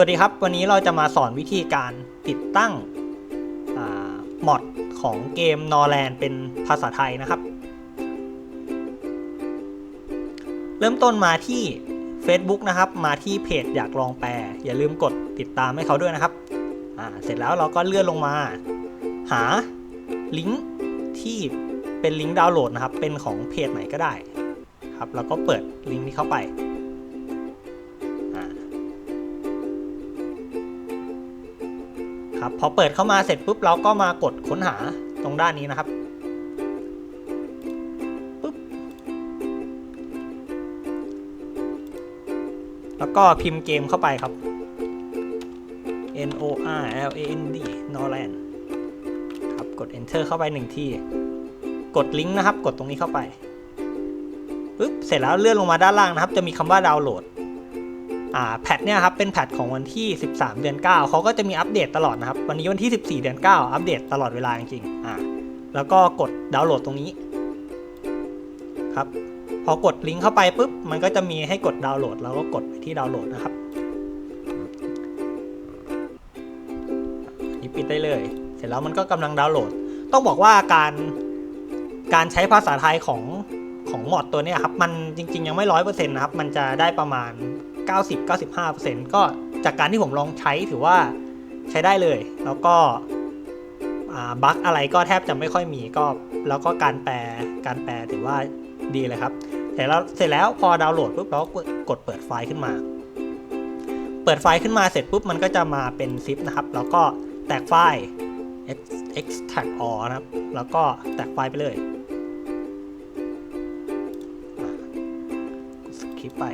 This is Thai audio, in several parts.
วัสดีครับ วันนี้เราจะมาสอนวิธีการติดตั้งมอดของเกมนอร์แลนเป็นภาษาไทยนะครับ เริ่มต้นมาที่ Facebook นะครับ มาที่เพจอยากลองแปล อย่าลืมกดติดตามให้เขาด้วยนะครับ เสร็จแล้วเราก็เลื่อนลงมา หาลิงก์ที่เป็นลิงก์ดาวน์โหลดนะครับ เป็นของเพจไหนก็ได้ครับ แล้วก็เปิดลิงก์นี้เข้าไป ครับพอเปิดเข้ามาเสร็จปุ๊บเราก็มากดค้นหาตรงด้านนี้นะครับปุ๊บแล้วก็พิมพ์เกมเข้าไปครับ N O R L A N D Norland ครับกด enter เข้าไปหนึ่งที่ กดลิงก์นะครับ กดตรงนี้เข้าไปปุ๊บเสร็จแล้วเลื่อนลงมาด้านล่างนะครับ จะมีคำว่าดาวน์โหลด แพทเนี่ยครับเป็นแพทของวันที่ 13 เดือน 9 เขาก็จะมีอัปเดตตลอดนะครับ วันนี้วันที่ 14 เดือน 9 อัปเดตตลอดเวลาจริงๆอ่าแล้วก็กดดาวน์โหลดตรงนี้ครับพอกดลิงก์เข้าไปปุ๊บมันก็จะมีให้กดดาวน์โหลดแล้วก็กดไปที่ดาวน์โหลดนะครับนี่ปิดได้เลย เสร็จแล้วมันก็กำลังดาวน์โหลด ต้องบอกว่าการการใช้ภาษาไทยของของมอดตัวนี้ครับมันจริง ๆ ยังไม่ร้อยเปอร์เซ็นต์นะครับ มันจะได้ประมาณ 90-95%ก็จากการที่ผมลองใช้ถือว่าใช้ได้เลย แล้วก็บั๊กอะไรก็แทบจะไม่ค่อยมีก็ แล้วก็การแปลการแปลถือว่าดีเลยครับเสร็จแล้วเสร็จแล้วพอดาวน์โหลดปุ๊บเราก็กดเปิดไฟล์ขึ้นมา เปิดไฟล์ขึ้นมาเสร็จปุ๊บมันก็จะมาเป็นซิปนะครับ แล้วก็แตกไฟล์ extract all นะครับ แล้วก็แตกไฟล์ไปเลยสคิปไป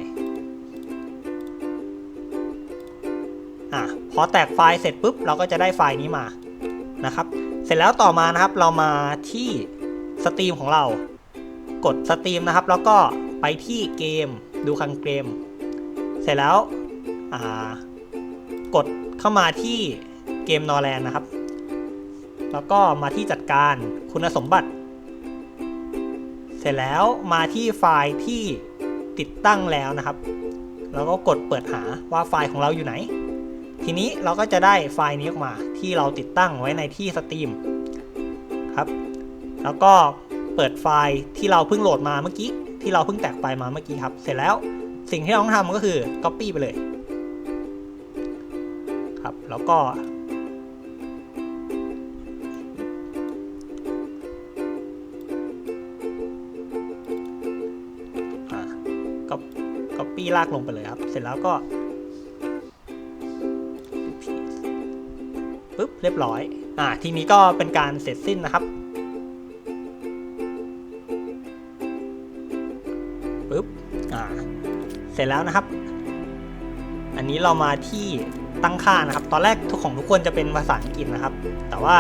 อะพอแตกไฟล์เสร็จปุ๊บเราก็จะได้ไฟล์นี้มานะครับ เสร็จแล้วต่อมานะครับเรามาที่สตรีมของเรา กดสตรีมนะครับ แล้วก็ไปที่เกมดูคังเกม เสร็จแล้วกดเข้ามาที่เกมนอร์แลนนะครับ แล้วก็มาที่จัดการคุณสมบัติ เสร็จแล้วมาที่ไฟล์ที่ติดตั้งแล้วนะครับ แล้วก็กดเปิดหาว่าไฟล์ของเราอยู่ไหน ทีนี้เราก็จะได้ไฟล์นี้ออกมาที่เราติดตั้งไว้ในที่สตรีมครับ แล้วก็เปิดไฟล์ที่เราเพิ่งโหลดมาเมื่อกี้ ที่เราเพิ่งแตกไฟล์มาเมื่อกี้ครับ เสร็จแล้วสิ่งที่เราต้องทำก็คือ Copy ไปเลยครับ แล้วก็ก็ Copy ลากลงไปเลยครับ เสร็จแล้วก็ ปุ๊บเรียบร้อย อ่าทีนี้ก็เป็นการเสร็จสิ้นนะครับปุ๊บอ่าเสร็จแล้วนะครับ อันนี้เรามาที่ตั้งค่านะครับ ตอนแรกทุกของทุกคนจะเป็นภาษาอังกฤษนะครับ แต่ว่า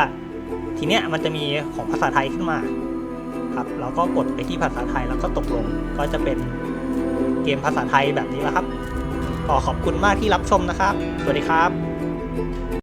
ทีเนี้ยมันจะมีของภาษาไทยขึ้นมาครับ เราก็กดไปที่ภาษาไทยแล้วก็ตกลง ก็จะเป็นเกมภาษาไทยแบบนี้แล้วครับก็ขอบคุณมากที่รับชมนะครับ สวัสดีครับ